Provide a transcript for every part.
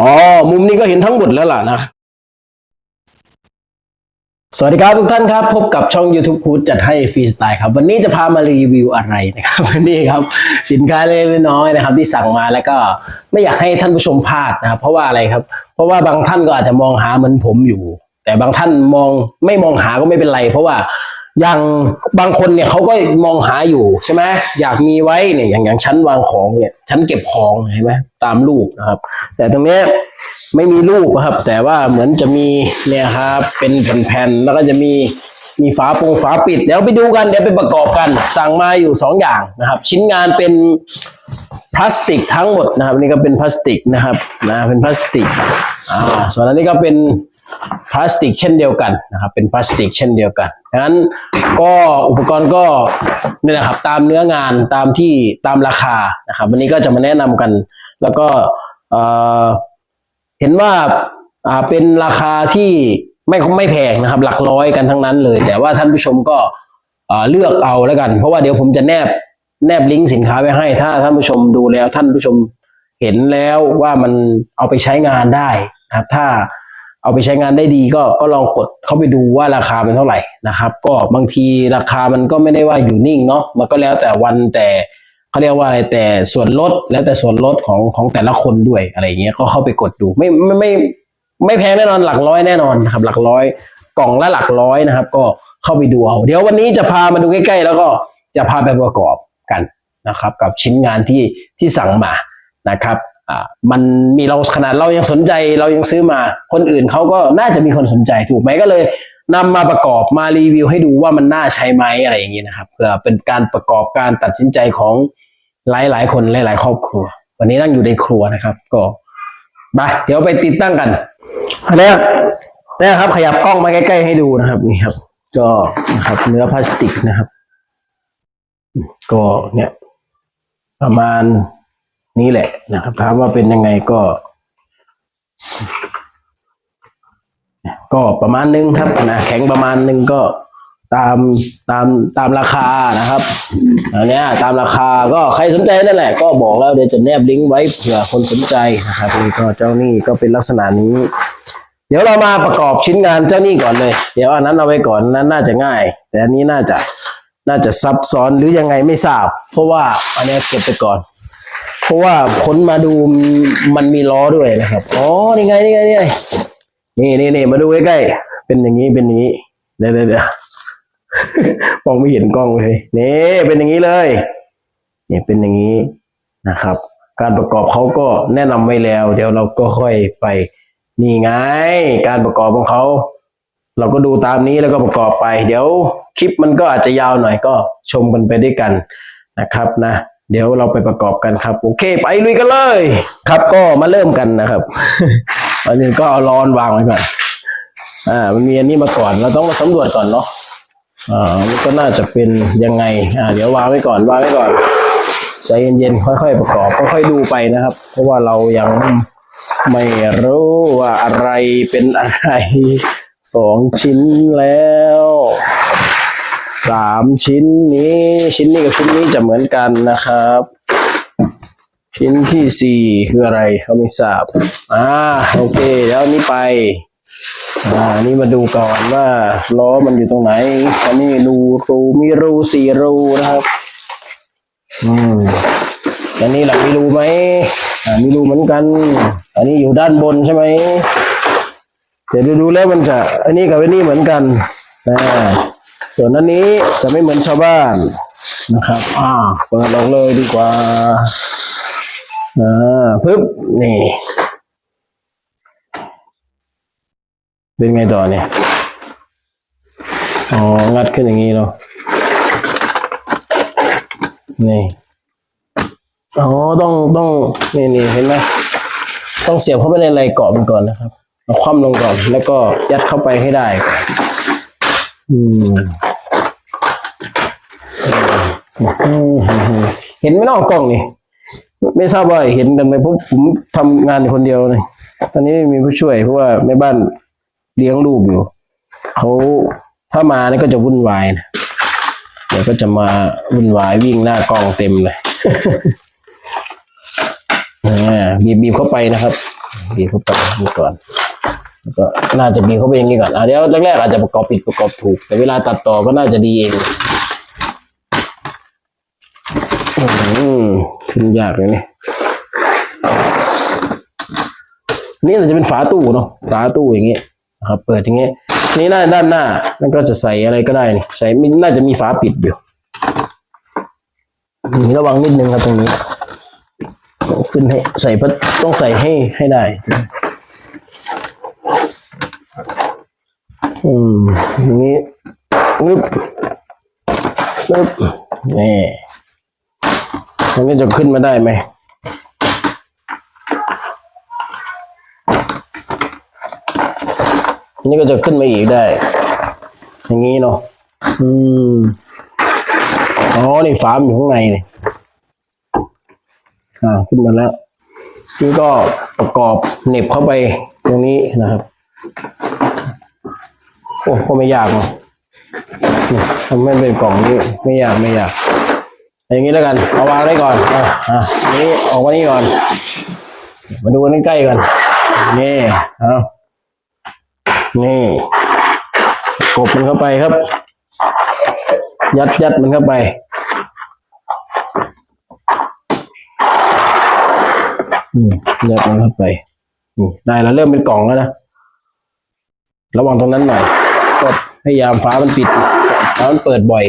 อ๋อ มุมนี้ก็เห็นทั้งหมดแล้วล่ะนะ สวัสดีครับทุกท่านครับ พบกับช่อง YouTube คูดจัดให้ฟรีสไตล์ครับ วันนี้จะพามารีวิวอะไรนะครับวันนี้ครับ สินค้าเล็กน้อยนะครับ ที่สั่งมาแล้วก็ไม่อยากให้ท่านผู้ชมพลาดนะครับ เพราะว่าอะไรครับ เพราะว่าบางท่านก็อาจจะมองหาเหมือนผมอยู่ แต่บางท่านมองไม่มองหาก็ไม่เป็นไร เพราะว่า อย่างบางคนเนี่ยเขาก็มองหาอยู่ใช่ไหมอยากมีไว้เนี่ยอย่างอย่างชั้นวางของเนี่ยชั้นเก็บของเห็นไหมตามรูปนะครับ แต่ตรงนี้ไม่มีรูปนะครับ แต่ว่าเหมือนจะมีเนี่ยครับเป็นแผ่นๆแล้วก็จะมีมีฝาปงฝาปิดเดี๋ยวไปดูกันเดี๋ยวไปประกอบกัน สั่งมาอยู่สองอย่างนะครับ ชิ้นงานเป็นพลาสติกทั้งหมดนะครับนนี่ก็เป็นพลาสติกนะครับนะเป็นพลาสติกอ่าส่วนอันนี้ก็เป็น พลาสติกเช่นเดียวกันนะครับ เป็นพลาสติกเช่นเดียวกันดังนั้นก็อุปกรณ์ก็นี่นะครับตามเนื้องานตามที่ตามราคานะครับ วันนี้ก็จะมาแนะนำกัน แล้วก็เอ่อเห็นว่าอ่าเป็นราคาที่ไม่ไม่แพงนะครับ หลักร้อยกันทั้งนั้นเลย แต่ว่าท่านผู้ชมก็อ่าเลือกเอาแล้วกัน เพราะว่าเดี๋ยวผมจะแนบแนบลิงก์สินค้าไว้ให้ ถ้าท่านผู้ชมดูแล้วท่านผู้ชมเห็นแล้วว่ามันเอาไปใช้งานได้นะครับ ถ้า เอาไปใช้งานได้ดีก็ก็ลองกดเข้าไปดูว่าราคาเป็นเท่าไหร่นะครับ ก็บางทีราคามันก็ไม่ได้ว่าอยู่นิ่งเนาะมันก็แล้วแต่วันแต่เขาเรียกว่าอะไรแต่ส่วนลดแล้วแต่ส่วนลดของของแต่ละคนด้วยอะไรเงี้ยก็เข้าไปกดดูไม่ไม่ไม่ไม่แพงแน่นอนหลักร้อยแน่นอนครับ หลักร้อยกล่องละหลักร้อยนะครับ ก็เข้าไปดูเอาเดี๋ยววันนี้จะพามาดูใกล้ ๆ แล้วก็จะพาไปประกอบกันนะครับ กับชิ้นงานที่ที่สั่งมานะครับ มันมีเราขนาดเรายังสนใจเรายังซื้อมา คนอื่นเขาก็น่าจะมีคนสนใจถูกไหมก็เลยนำมาประกอบมารีวิวให้ดูว่ามันน่าใช้ไหมอะไรอย่างนี้นะครับเพื่อเป็นการประกอบการตัดสินใจของหลายหลายๆคนหลายหลาย ๆ ครอบครัว วันนี้นั่งอยู่ในครัวนะครับ ก็มาเดี๋ยวไปติดตั้งกันอันนี้นี่ครับขยับกล้องมาใกล้ๆให้ดูนะครับนี่ครับ ก็นะครับเนื้อพลาสติกนะครับ ก็เนี่ย ประมาณ นี้แหละนะครับถามว่าเป็นยังไงก็ ก็ประมาณนึงครับนะแข็งประมาณนึงก็ตามตามตามราคานะครับอันเนี้ยตามราคาก็ใครสนใจนั่นแหละก็บอกแล้วเดี๋ยวจะแนบลิงก์ไว้เผื่อคนสนใจนะครับนี่ก็เจ้านี่ก็เป็นลักษณะนี้ เดี๋ยวเรามาประกอบชิ้นงานเจ้านี่ก่อนเลย เดี๋ยวอันนั้นเอาไว้ก่อนนั้นน่าจะง่าย แต่อันนี้น่าจะน่าจะซับซ้อนหรือยังไงไม่ทราบ เพราะว่าอันนี้เก็บไปก่อน เพราะว่าค้นมาดูมันมีล้อด้วยนะครับอ๋อนี่ไงนี่ไงนี่ไงนี่นี่นี่มาดูใกล้ๆเป็นอย่างนี้เป็นอย่างนี้เดี๋ยวเดี๋ยวมองไม่เห็นกล้องเลยนี่เป็นอย่างนี้เลยนี่เป็นอย่างนี้นะครับ การประกอบเขาก็แนะนำไว้แล้ว เดี๋ยวเราก็ค่อยไปนี่ไง การประกอบของเขาเราก็ดูตามนี้แล้วก็ประกอบไป เดี๋ยวคลิปมันก็อาจจะยาวหน่อยก็ชมกันไปด้วยกันนะครับนะ เดี๋ยวเราไปประกอบกันครับ โอเค ไปลุยกันเลย ครับก็มาเริ่มกันนะครับอันนี้ก็เอาร้อนวางไว้ก่อนอ่า มันมีอันนี้มาก่อน เราต้องมาสำรวจก่อนเนาะอ่าอันก็น่าจะเป็นยังไง อ่า เดี๋ยววางไว้ก่อนวางไว้ก่อนใจเย็นๆค่อยๆประกอบค่อยๆดูไปนะครับ เพราะว่าเรายังไม่รู้ว่าอะไรเป็นอะไรสองชิ้นแล้ว สามชิ้นนี้ ชิ้นนี้กับชิ้นนี้จะเหมือนกันนะครับ ชิ้นที่สี่คืออะไรเขาไม่ทราบอ่าโอเคแล้วนี้ไปอ่านี่มาดูก่อนว่าล้อมันอยู่ตรงไหนอันนี้รูรูมีรูสี่รูนะครับ อืมอันนี้หลังมีรูไหมอ่ามีรูเหมือนกัน อันนี้อยู่ด้านบนใช่ไหมเดี๋ยวดูแล้วมันจะ อันนี้กับอันนี้เหมือนกันอ่า ส่วนอันนี้จะไม่เหมือนชาวบ้านนะครับ อ่า เปิดลงเลยดีกว่า อ่าปึ๊บ นี่ เป็นไงต่อเนี่ย อ๋อ งัดขึ้นอย่างนี้เนาะ นี่ อ๋อ ต้อง ต้อง นี่นี่เห็นไหม ต้องเสียบเข้าไปในไรเกาะมันก่อนนะครับ เอาคว่ำลงก่อน แล้วก็ยัดเข้าไปให้ได้ก่อน อือืม เห็นไหมนอกกล้องนี่ ไม่ทราบว่าเห็นกันไหมเพราะผมทำงานคนเดียวเลยตอนนี้ไม่มีผู้ช่วยเพราะว่าแม่บ้านเลี้ยงลูกอยู่เขาถ้ามานี่ก็จะวุ่นวายนะเดี๋ยวก็จะมาวุ่นวายวิ่งหน้ากล้องเต็มเลยอ่าบีบบีบเข้าไปนะครับ บีบเข้าไปนี่ก่อนก็น่าจะบีบเข้าไปอย่างนี้ก่อนอะเดี๋ยวแรกๆอาจจะประกอบผิดประกอบถูก แต่เวลาตัดต่อก็น่าจะดีเอง ขึ้นยากเลยเนี่ยนี่อาจจะเป็นฝาตู้เนาะฝาตู้อย่างเงี้ยนะครับเปิดอย่างเงี้ยนี่หน้าด้านหน้านั่นก็จะใส่อะไรก็ได้นี่ใส่ไม่น่าจะมีฝาปิดอยู่อืมระวังนิดนึงครับตรงนี้ขึ้นให้ใส่ต้องใส่ให้ให้ได้ อืมอย่นี้นึบนึบนี่ มันก็จะขึ้นมาได้ไหมอันนี่ก็จะขึ้นมาอีกได้ อย่างนี้เนาะ อืม อ๋อ นี่ฝามนอยู่ข้างในนี่อ่า ขึ้นมาแล้ว นี่ก็ประกอบเหน็บเข้าไปตรงนี้นะครับ โอ้ก็ไม่ยากเนอะนี่ทำให้เป็นกล่องนี้ ไม่ยาก ไม่ยาก อย่างนี้แล้วกันเอาวางได้ก่อนอะอะอันนี้ออกมานี่ก่อน มาดูกันใกล้ๆกันนี่เอานี่กบมันเข้าไปครับ ยัดยัดมันเข้าไปอืมยัดมันเข้าไปนี่ได้แล้วเริ่มเป็นกล่องแล้วนะระวังตรงนั้นหน่อยกดพยายามฟ้ามันปิดฟ้ามันเปิดบ่อย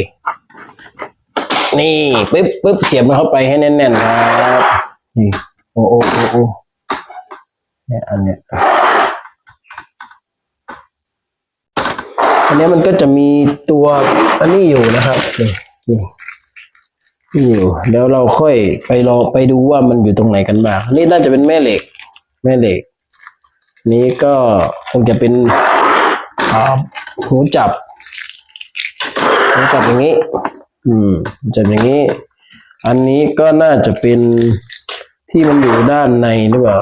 นี่ปึ๊บปึ๊บเสียบมันเข้าไปให้แน่นๆครับนี่โอ้โอ้โอ้โอ้เนี่ยอันเนี้ยอันเนี้ยมันก็จะมีตัวอันนี้อยู่นะครับนี่นี่นี่อยู่เดี๋ยวเราค่อยไปลองไปดูว่ามันอยู่ตรงไหนกันบ้างนี่น่าจะเป็นแม่เหล็ก แม่เหล็ก นี้ก็คงจะเป็นอ่าหูจับหูจับอย่างนี้ อืมจับอย่างนี้ อันนี้ก็น่าจะเป็นที่มันอยู่ด้านในหรือเปล่า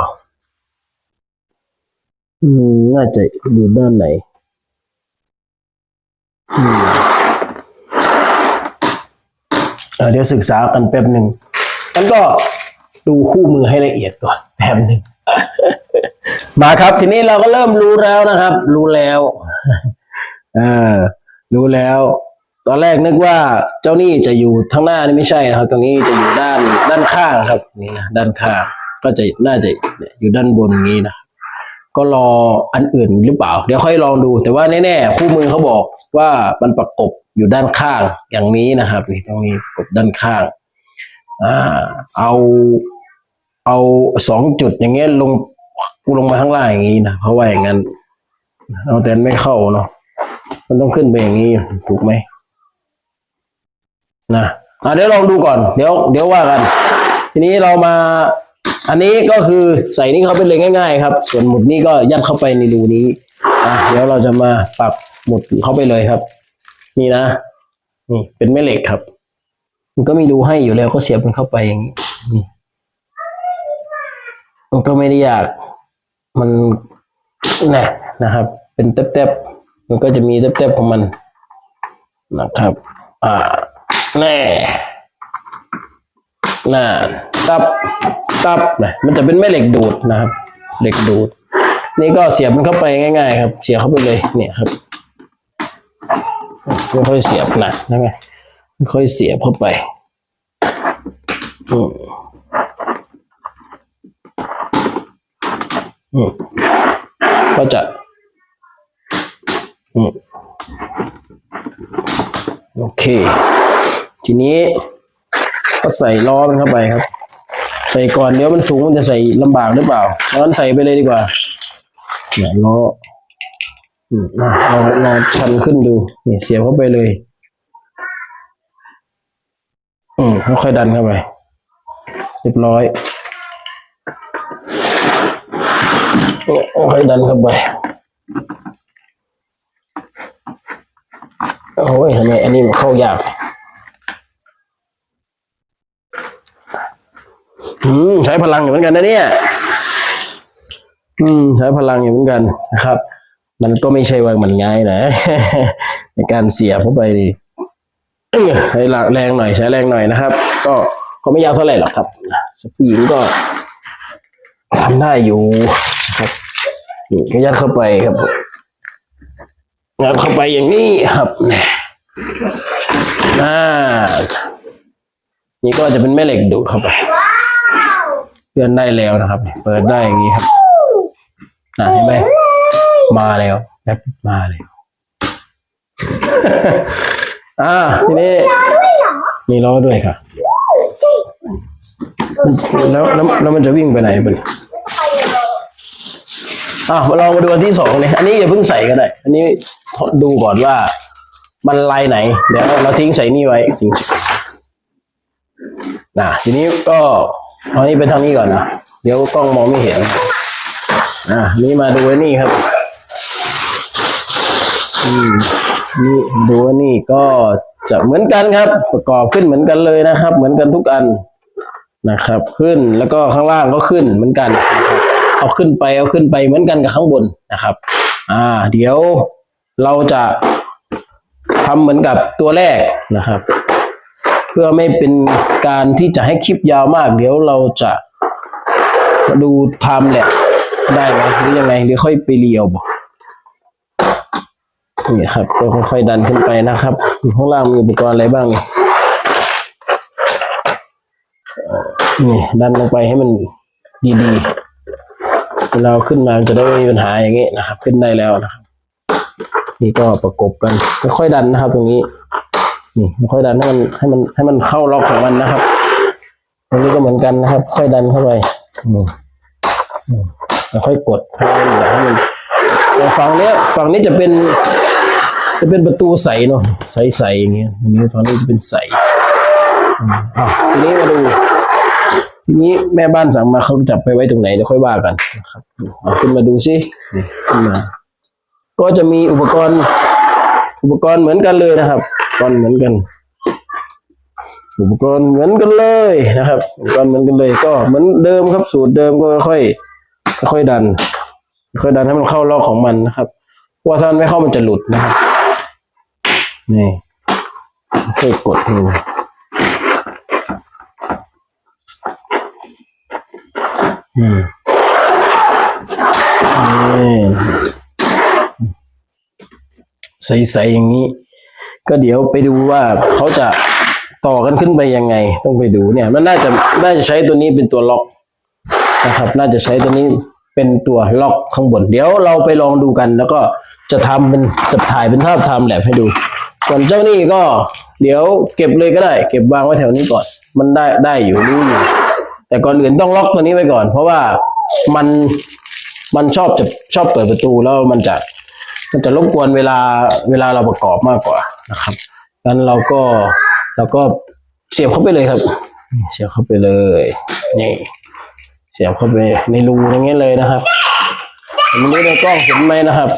อืม น่าจะอยู่ด้านไหนอืมเอเดี๋ยวศึกษากันแป๊บหนึ่งงั้นก็ดูคู่มือให้ละเอียดก่อนแป๊บหนึ่งมาครับ ทีนี้เราก็เริ่มรู้แล้วนะครับ รู้แล้ว เออ รู้แล้ว ตอนแรกนึกว่าเจ้านี้จะอยู่ทางหน้านี่ไม่ใช่นะครับ ตรงนี้จะอยู่ด้านด้านข้างครับนี่นะด้านข้างก็จะน่าจะอยู่ด้านบนนี้นะก็รออันอื่นหรือเปล่า เดี๋ยวค่อยลองดู แต่ว่าแน่ๆคู่มือเขาบอกว่ามันประกบอยู่ด้านข้างอย่างนี้นะครับนี่ตรงนี้ประกบด้านข้างอ่าเอาเอาสองจุดอย่างเงี้ยลงลงมาข้างล่างอย่างนี้นะเพราะว่าอย่างนั้นเอาแต่ไม่เข้าเนาะมันต้องขึ้นไปอย่างนี้ถูกไหม นะอะเดี๋ยวลองดูก่อน เดี๋ยวเดี๋ยวว่ากัน ทีนี้เรามา อันนี้ก็คือใส่นี่เข้าไปเลยง่าย ๆ ครับ ส่วนหมุดนี่ก็ยัดเข้าไปในรูนี้อะเดี๋ยวเราจะมาปรับหมุดเข้าไปเลยครับ นี่นะ นี่เป็นแม่เหล็กครับ มันก็มีรูให้อยู่แล้วก็เสียบมันเข้าไปอย่างนี้นี่มันก็ไม่ได้ยาก มันนะนะครับ เป็นเต็บๆมันก็จะมีเต็บๆของมันนะครับ อ่า แน่น่าตับ ตับนะมันจะเป็นแม่เหล็กดูดนะครับ เหล็กดูด นี่ก็เสียบมันเข้าไปง่าย ๆ ครับ เสียบเข้าไปเลย เนี่ยครับค่อยเสียบนะใช่ไหมค่อยเสียบเข้าไปอืมอืมก็จะอืมโอเค ทีนี้ก็ใส่ล้อมันเข้าไปครับ ใส่ก่อนเดี๋ยวมันสูงมันจะใส่ลำบากหรือเปล่างั้นใส่ไปเลยดีกว่าเนี่ยล้ออืมอะเราเราชันขึ้นดูนี่เสียบเข้าไปเลย อืมค่อยๆดันเข้าไป เรียบร้อยเนี่ยค่อยดันเข้าไปโอ้ยทำไมอันนี้มันเข้ายาก อืม ใช้พลังอยู่เหมือนกันนะเนี่ย อืม ใช้พลังอยู่เหมือนกันนะครับ มันก็ไม่ใช่ว่ามันง่ายนะในการเสียบเข้าไปดิเอ้ยใช้แรงหน่อยใช้แรงหน่อยนะครับ ก็ก็ไม่ยาวเท่าไหร่หรอกครับสปีดก็ทำได้อยู่นี่ก็ยัดเข้าไปครับยัดเข้าไปอย่างนี้ครับอ่านี่ก็จะเป็นแม่เหล็กดูดเข้าไป ลื่อนได้แล้วนะครับ เปิดได้อย่างนี้ครับอ่าเห็นไหมมาแล้วแป๊บมาแล้วอ่าทีนี้มีล้อด้วยค่ะมันแล้วแล้วแล้วมันจะวิ่งไปไหนมันอะมาลองมาดูอันที่สองเลยอันนี้อย่าเพิ่งใส่ก็ได้ อันนี้ดูก่อนว่ามันลายไหน เดี๋ยวเราทิ้งใส่นี่ไว้จริงนะทีนี้ก็ เอานี้ไปทางนี้ก่อนนะ เดี๋ยวกล้องมองไม่เห็น อะ นี่มาดูนี่ครับอืมนี่ดูนี่ก็จะเหมือนกันครับ ประกอบขึ้นเหมือนกันเลยนะครับ เหมือนกันทุกอันนะครับ ขึ้นแล้วก็ข้างล่างก็ขึ้นเหมือนกันนะครับเอาขึ้นไปเอาขึ้นไปเหมือนกันกับข้างบนนะครับ อ่า เดี๋ยวเราจะทำเหมือนกับตัวแรกนะครับ พื่อไม่เป็นการที่จะให้คลิปยาวมาก เดี๋ยวเราจะดูทำแหละได้ไหมหรือยังไงหรือค่อยไปเรียวบอกนี่ครับก็ค่อยๆดันขึ้นไปนะครับข้างล่างมีอุปกรณ์อะไรบ้างนี่นี่ดันลงไปให้มันดีๆเวลาขึ้นมาจะได้ไม่มีปัญหาอย่างนี้นะครับ ขึ้นได้แล้วนะครับ นี่ก็ประกบกันค่อยๆดันนะครับ ตรงนี้ นี่ค่อยๆดันให้มันให้มันให้มันเข้าล็อกของมันนะครับตรงนี้ก็เหมือนกันนะครับ ค่อยดันเข้าไปอืมอืมแล้วค่อยกดให้มันให้มันแต่ฝั่งเนี้ยฝั่งนี้จะเป็นจะเป็นประตูใสเนาะใสๆอย่างเงี้ยอันนี้ฝั่งนี้จะเป็นใสอืมอะทีนี้มาดูทีนี้แม่บ้านสั่งมาเขาจับไปไว้ตรงไหนเดี๋ยวค่อยว่ากันนะครับเอาขึ้นมาดูสินี่ขึ้นมา ก็จะมีอุปกรณ์ อุปกรณ์เหมือนกันเลยนะครับอุป กรณ์เหมือนกัน อุปกรณ์เหมือนกันเลยนะครับ อุปกรณ์เหมือนกันเลยก็เหมือนเดิมครับสูตรเดิมก็ค่อย ค่อยดัน ค่อยดันให้มันเข้าล็อกของมันนะครับว่าถ้ามันไม่เข้ามันจะหลุดนะครับนี่ค่อยกดดูอืมนี่ใสๆอย่างนี้ ก็เดี๋ยวไปดูว่าเขาจะต่อกันขึ้นไปยังไง ต้องไปดูเนี่ย มันน่าจะน่าจะใช้ตัวนี้เป็นตัวล็อกนะครับ น่าจะใช้ตัวนี้เป็นตัวล็อกข้างบน เดี๋ยวเราไปลองดูกัน แล้วก็จะทำเป็นจะถ่ายเป็นภาพทำแลบให้ดู ส่วนเจ้านี่ก็เดี๋ยวเก็บเลยก็ได้ เก็บวางไว้แถวนี้ก่อน มันได้ได้อยู่รู้อยู่แต่ก่อนอื่นต้องล็อกตัวนี้ไว้ก่อน เพราะว่ามันมันชอบจะชอบเปิดประตูแล้วมันจะมันจะรบกวนเวลาเวลาเราประกอบมากกว่า นะครับงั้นเราก็เราก็เสียบเข้าไปเลยครับ เสียบเข้าไปเลยนี่เสียบเข้าไปในรูอย่างเงี้ยเลยนะครับไม่รู้ในกล้องเห็นไหมนะครับ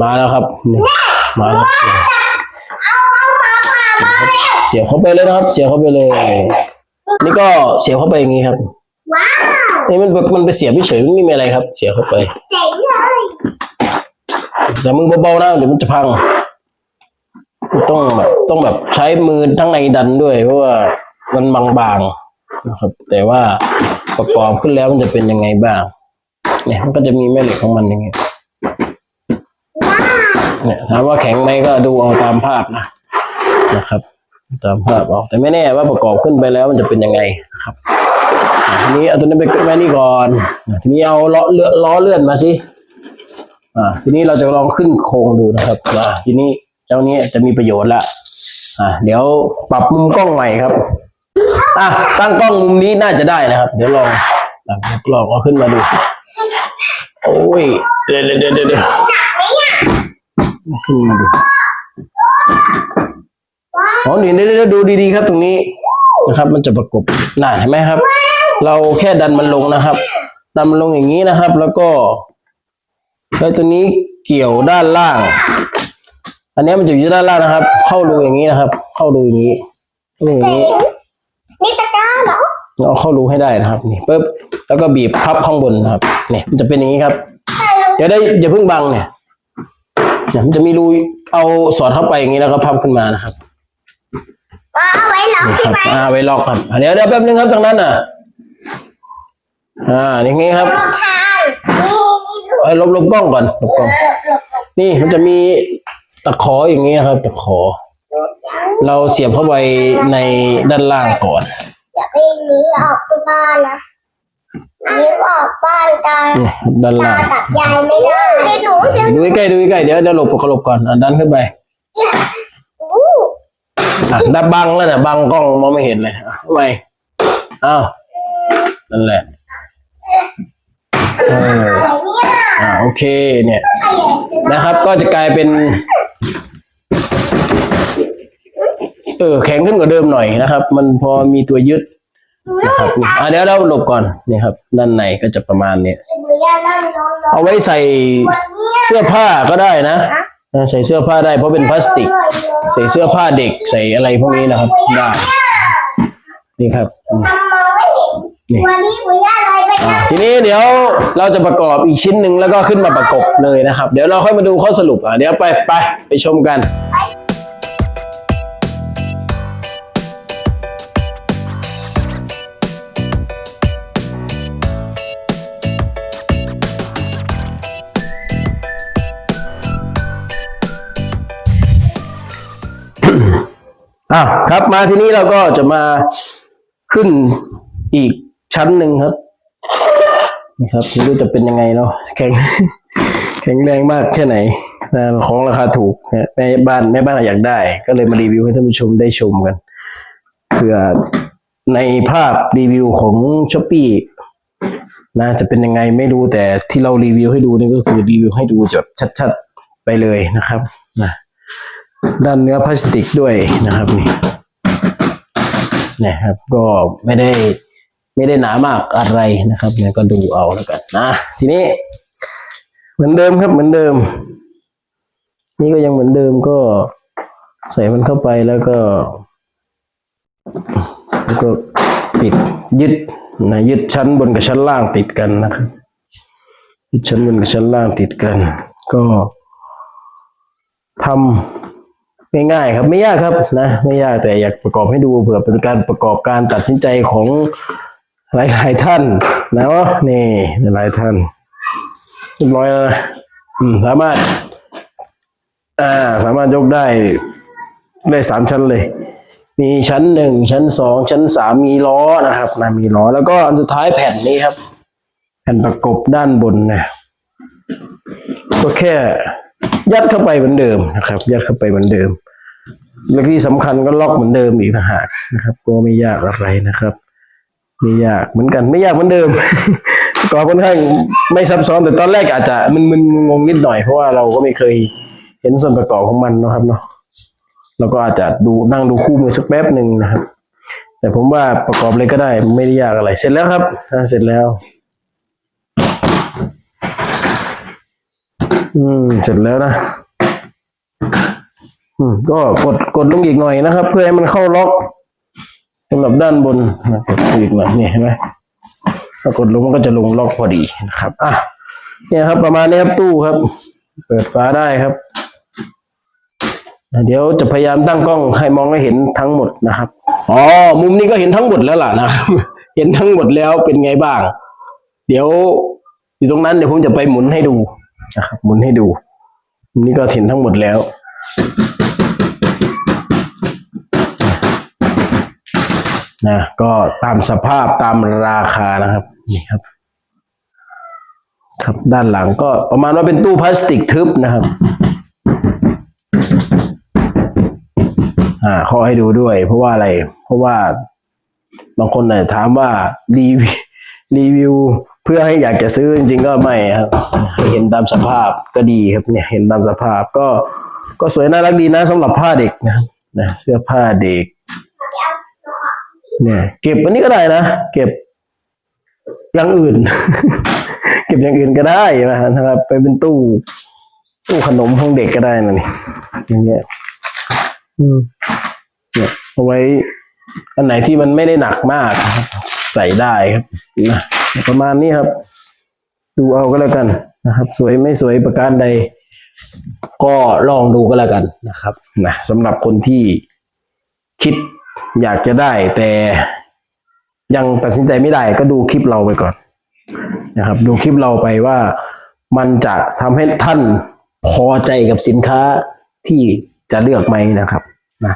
มาแล้วครับนี่มาแล้วเสียบเสียบเข้าไปเลยนะครับ เสียบเข้าไปเลย นี่ก็เสียบเข้าไปอย่างนี้ครับว้าวนี่มันมันไปเสียบเฉยๆไม่มีอะไรครับ เสียบเข้าไปเจ๋งเลยแต่มือเบาๆนะเดี๋ยวมันจะพัง ต้องแบบต้องแบบใช้มือทั้งในดันด้วย เพราะว่ามันบางๆนะครับ แต่ว่าประกอบขึ้นแล้วมันจะเป็นยังไงบ้าง เนี่ยมันก็จะมีแม่เหล็กของมันอย่างเงี้ยเนี่ยถามว่าแข็งไหมก็ดูเอาตามภาพนะนะครับ ตามภาพเอาแต่ไม่แน่ว่าประกอบขึ้นไปแล้วมันจะเป็นยังไงนะครับทีนี้เอาตัวนี้ไปแม่นี่ก่อนทีนี้เอาล้อเลื่อนล้อเลื่อนมาสิอ่าทีนี้เราจะลองขึ้นโครงดูนะครับอ่าทีนี้ เจ้านี้จะมีประโยชน์ละอ่าเดี๋ยวปรับมุมกล้องใหม่ครับอะตั้งกล้องมุมนี้น่าจะได้นะครับ เดี๋ยวลองลองเอาขึ้นมาดู โอ้ยเดี๋ยวเดี๋ยวเดี๋ยวเดี๋ยวขึ้นมาดูอ๋อนี่เดี๋ยวเดี๋ยวดูดีๆครับ ตรงนี้นะครับ มันจะประกบหน่าเห็นไหมครับ เราแค่ดันมันลงนะครับ ดันมันลงอย่างนี้นะครับ แล้วก็แล้วตัวนี้เกี่ยวด้านล่าง อันนี้มันจะอยู่ด้านล่างนะครับ เข้ารูอย่างนี้นะครับ เข้ารูอย่างนี้รูอย่างนี้นี่ตะกร้าเหรอเอาเข้ารูให้ได้นะครับ นี่ปุ๊บแล้วก็บีบพับข้างบนนะครับเนี่ยมันจะเป็นอย่างนี้ครับเดี๋ยวได้อย่าเพิ่งบังเนี่ยเนี่ยมันจะมีรูเอาสอดเข้าไปอย่างนี้แล้วก็พับขึ้นมานะครับว่าเอาไว้ล็อกนี่ใช่ครับไหมอ่าไว้ล็อกครับอะเดี๋ยวเดี๋ยวแป๊บนึงครับทางนั้นอะ อ่าอย่างนี้ครับรองเท้านี่นี่ดูไอ้ลบลบกล้องก่อนลบกล้อง นี่มันจะมี ตะขออย่างนี้ครับ ตะขอ เราเสียบเข้าไปในด้านล่างก่อนอย่าไปหนีออกบ้านนะหนีออกบ้านตานี่ด้านตาล่างกับยายไม่ได้เดี๋ยวหนูจะดูใกล้ๆดูใกล้ๆเดี๋ยวเดี๋ยวหลบหลบก่อนอะดันขึ้นไปอู้อะดับบังแล้วนะบังกล้องมองไม่เห็นเลยอะทำไมอ้าวนั่นแหละเอออะไรเนี่ยอ่าโอเคเนี่ยใครอยากจะนะครับ ก็จะกลายเป็น เออแข็งขึ้นกว่าเดิมหน่อยนะครับ มันพอมีตัวยึดนะครับนี่อะเดี๋ยวเราหลบก่อนนี่ครับ ด้านในก็จะประมาณเนี้ยมือย่านั่งร้องร้องเอาไว้ใส่เสื้อผ้าก็ได้นะเออใส่เสื้อผ้าได้เพราะเป็นพลาสติก ใส่เสื้อผ้าเด็กใส่อะไรพวกนี้นะครับได้นี่ครับอืมทำมองไม่เห็นนี่วันนี้มือย่าเลยไปอะนั่งทีนี้เดี๋ยวเราจะประกอบอีกชิ้นหนึ่งแล้วก็ขึ้นมาประกบเลยนะครับ เดี๋ยวเราค่อยมาดูข้อสรุปอะเดี๋ยวไปไปไปชมกัน อะครับมาทีนี้เราก็จะมาขึ้นอีกชั้นหนึ่งครับนี่ครับไม่รู้จะเป็นยังไงเนาะแข็งแข็งแรงมากแค่ไหนนะของราคาถูกนะแม่บ้านแม่บ้านอยากได้ ก็เลยมารีวิวให้ท่านผู้ชมได้ชมกันเพื่อในภาพรีวิวของช้อปปี้นะจะเป็นยังไงไม่รู้แต่ที่เรารีวิวให้ดูนี่ก็คือรีวิวให้ดูแบบชัดๆไปเลยนะครับนะ ด้านเนื้อพลาสติกด้วยนะครับนี่นะครับก็ไม่ได้ไม่ได้หนามากอะไรนะครับเนี่ยก็ดูเอาแล้วกันนะทีนี้ เหมือนเดิมครับเหมือนเดิม นี่ก็ยังเหมือนเดิมก็ใส่มันเข้าไปแล้วก็ แล้วก็ติดยึดนะยึดชั้นบนกับชั้นล่างติดกันนะครับยึดชั้นบนกับชั้นล่างติดกัน ก็ทำ ง่ายๆครับไม่ยากครับนะไม่ยากแต่อยากประกอบให้ดูเผื่อเป็นการประกอบการตัดสินใจของหลายๆท่านนะวะนี่หลายท่านเรียบร้อยแล้วนะสามารถ อ่า สามารถยกได้ได้สามชั้นเลย มีชั้นหนึ่งชั้นสองชั้นสามมีล้อนะครับนะมีล้อแล้วก็อันสุดท้ายแผ่นนี้ครับ แผ่นประกบด้านบนนะก็แค่ ยัดเข้าไปเหมือนเดิมนะครับ ยัดเข้าไปเหมือนเดิมและที่สำคัญก็ล็อกเหมือนเดิมอีกต่างหากนะครับ ก็ไม่ยากอะไรนะครับไม่ยากเหมือนกันไม่ยากเหมือนเดิม ก็ค่อนข้างไม่ซับซ้อนแต่ตอนแรกอาจจะมึนๆงงๆนิดหน่อยเพราะว่าเราก็ไม่เคยเห็นส่วนประกอบของมันเนาะครับเนาะเราก็อาจจะดูนั่งดูคู่มือสักแป๊บหนึ่งนะครับ แต่ผมว่าประกอบเลยก็ได้ไม่ได้ยากอะไร เสร็จแล้วครับอ่าเสร็จแล้ว อืมเสร็จแล้วนะอืมก็กดกดลงอีกหน่อยนะครับ เพื่อให้มันเข้าล็อกสำหรับด้านบนกดอีกหน่อยนี่เห็นไหมถ้ากดลงมันก็จะลงล็อกพอดีนะครับอะเนี่ยครับ ประมาณนี้ครับตู้ครับ เปิดฝาได้ครับเดี๋ยวจะพยายามตั้งกล้องให้มองให้เห็นทั้งหมดนะครับอ๋อมุมนี้ก็เห็นทั้งหมดแล้วล่ะนะเห็นทั้งหมดแล้วเป็นไงบ้าง เดี๋ยวอยู่ตรงนั้นเดี๋ยวผมจะไปหมุนให้ดู นะครับหมุนให้ดู นี้ก็เห็นทั้งหมดแล้วนะก็ตามสภาพตามราคานะครับนี่ครับ ครับด้านหลังก็ประมาณว่าเป็นตู้พลาสติกทึบนะครับอ่าขอให้ดูด้วย เพราะว่าอะไร เพราะว่าบางคนเนี่ยถามว่ารีวิวรีวิว เพื่อให้อยากจะซื้อจริงๆก็ไม่ครับ เห็นตามสภาพก็ดีครับเนี่ยเห็นตามสภาพก็ก็สวยน่ารักดีนะสำหรับผ้าเด็กนะนะเสื้อผ้าเด็กเนี่ยเก็บอันนี้ก็ได้นะเก็บอย่างอื่น เก็บอย่างอื่นก็ได้นะครับ ไปเป็นตู้ตู้ขนมของเด็กก็ได้นะนี่อย่างเงี้ยอืมเนี่ยเอาไว้อันไหนที่มันไม่ได้หนักมากครับ ใส่ได้ครับนะประมาณนี้ครับ ดูเอาก็แล้วกันนะครับ สวยไม่สวยประการใด ก็ลองดูก็แล้วกันนะครับนะสำหรับคนที่คิดอยากจะได้ แต่ยังตัดสินใจไม่ได้ ก็ดูคลิปเราไปก่อนนะครับ ดูคลิปเราไปว่ามันจะทำให้ท่านพอใจกับสินค้าที่จะเลือกไหมนะครับนะ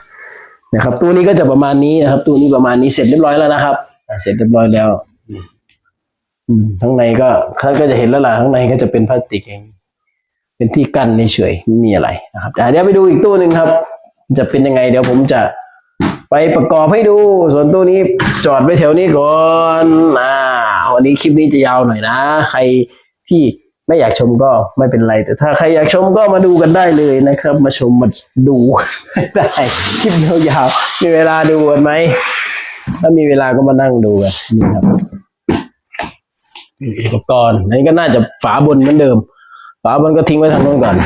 นะครับ ตัวนี้ก็จะประมาณนี้นะครับ ตัวนี้ประมาณนี้เสร็จเรียบร้อยแล้วนะครับอะ เสร็จเรียบร้อยแล้ว อืมข้างในก็ท่านก็จะเห็นแล้วล่ะข้างในก็จะเป็นพลาสติกเอง เป็นที่กั้นเฉยๆไม่มีอะไรนะครับอะเดี๋ยวไปดูอีกตู้หนึ่งครับ จะเป็นยังไง เดี๋ยวผมจะไปประกอบให้ดู ส่วนตู้นี้จอดไว้แถวนี้ก่อนอ่าวันนี้คลิปนี้จะยาวหน่อยนะ ใครที่ไม่อยากชมก็ไม่เป็นไร แต่ถ้าใครอยากชมก็มาดูกันได้เลยนะครับ มาชมมาดูได้คลิปยาวๆมีเวลาดูกันไหม ถ้ามีเวลาก็มานั่งดูกันนี่ครับอุปกรณ์อันนี้ก็น่าจะฝาบนเหมือนเดิม ฝาบนก็ทิ้งไว้ทางโน้นก่อน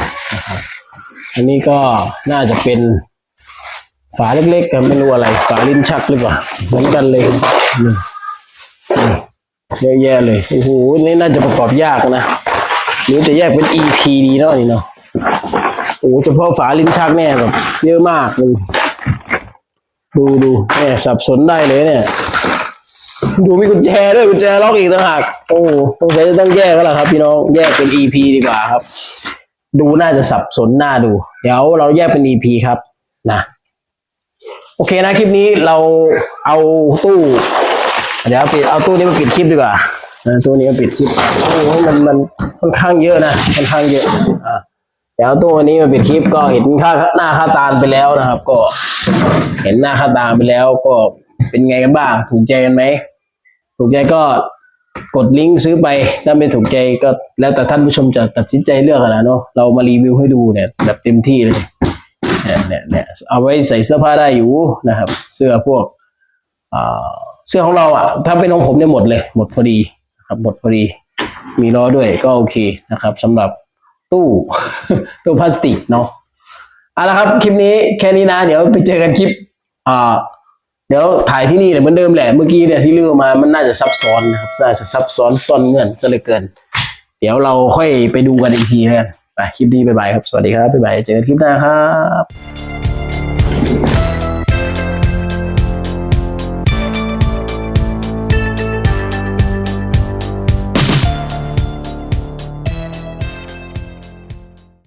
อันนี้ก็น่าจะเป็นฝาเล็กๆกันไม่รู้อะไร ฝาลิ้นชักหรือเปล่าเหมือนกันเลยเยอะแยะเลยโอ้โหนี่น่าจะประกอบยากนะหรือจะแยกเป็น EP ดีเนาะนี่เนาะโอ้เฉพาะฝาลิ้นชักเนี่ยแบบเยอะมากเลย ดูดูเนี่ยสับสนได้เลยเนี่ย ดูมีกุญแจด้วยกุญแจล็อกอีกต่างหากโอ้ต้องใช้ต้องแยกแล้วล่ะครับ พี่น้องแยกเป็น EP ดีกว่าครับ ดูน่าจะสับสนหน้าดู เดี๋ยวเราแยกเป็น EP ครับนะโอเคนะคลิปนี้เราเอาตู้ เดี๋ยวปิดเอาตู้นี้มาปิดคลิปดีกว่านะตู้นี้มาปิดคลิปโอ้มันมันค่อนข้างเยอะนะค่อนข้างเยอะอะ ดี๋ยวเอาตู้อันนี้มาปิดคลิปก็เห็นค่าหน้าค่าตาไปแล้วนะครับ ก็เห็นหน้าค่าตาไปแล้วก็เป็นไงกันบ้าง ถูกใจกันไหมถูกใจก็กดลิงก์ซื้อไปถ้าไม่ถูกใจก็แล้วแต่ท่านผู้ชมจะตัดสินใจเลือกอะนะเนาะเรามารีวิวให้ดูเนี่ยแบบเต็มที่เลยเนี่ยเนี่ยเนี่ยเอาไว้ใส่เสื้อผ้าได้อยู่นะครับ เสื้อพวกอ่าเสื้อของเราอะถ้าเป็นของผมเนี่ยหมดเลย หมดพอดีครับหมดพอดี มีล้อด้วยก็โอเคนะครับสำหรับ ตู้ตู้พลาสติกเนาะเอาละครับ คลิปนี้แค่นี้นะ เดี๋ยวไปเจอกันคลิปอ่าเดี๋ยวถ่ายที่นี่เนี่ยเหมือนเดิมแหละเมื่อกี้เนี่ยที่เลือกมามันน่าจะซับซ้อนนะครับน่าจะซับซ้อนซ่อนเงื่อนซะเหลือเกิน เดี๋ยวเราค่อยไปดูกันอีกทีนะไปคลิปนี้บายบายครับ สวัสดีครับบายบายเจอกันคลิปหน้าครับ